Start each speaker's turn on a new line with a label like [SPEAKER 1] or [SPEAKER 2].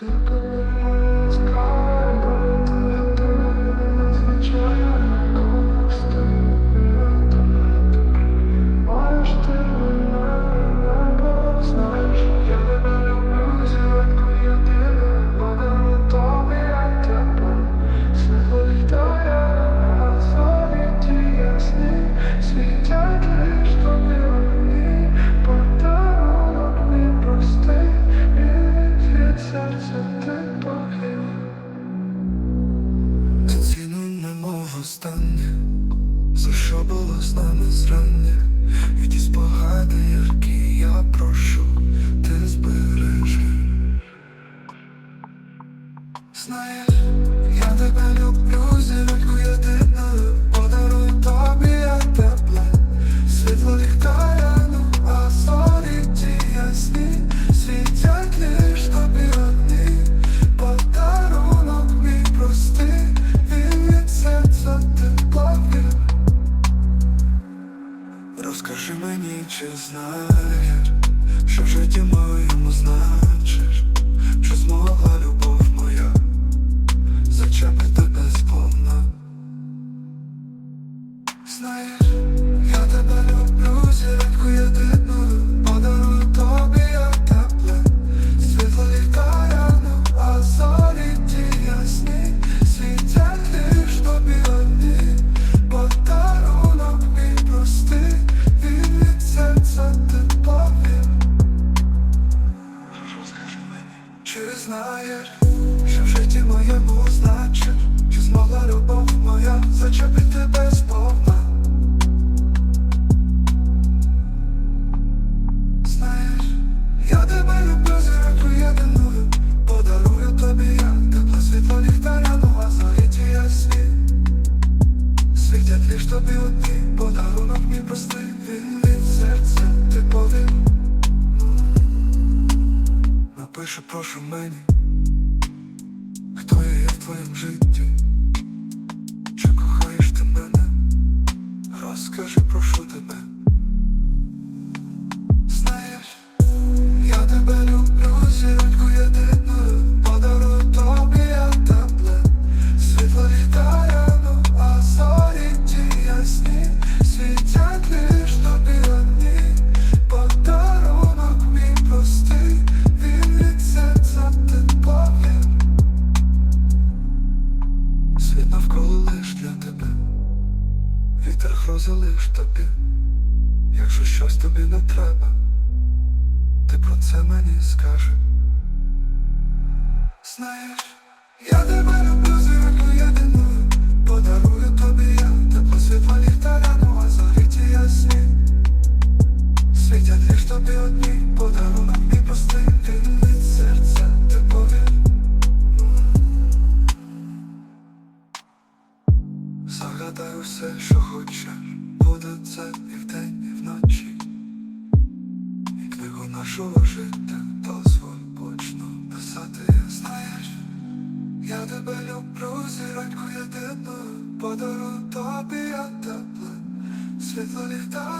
[SPEAKER 1] Світять
[SPEAKER 2] за що було з нами зрання, і ті спогади, які я прошу, ти збережи. Знаєш, чи знаєш, що в житті моєму значиш, що змогла любов моя зачепити сповна? Знаєш, я тебе люблю, зірку єдиною, знаєш, що в житті моєму значиш, чи змогла любов моя зачепити безповна? Знаєш, я тебе люблю зірку єдиною, подарую тобі я тепло світло ліхтаряну, а зорі ті ясні. Світять лиш тобі одні, подарунок мій простий, він Напиши, прошу мені, хто я є в твоєму житті, вітер розлиш лиш тобі, якщо щось тобі не треба, ти про це мені скажи. Знаєш, я тебе Усе, що хочеш, буде це і вдень, і вночі. І книгу нашого життя дозволь почну писати, знаєш. Я тебе люблю, зіроньку єдину, подару тобі я тепле, світло ліхтаряну,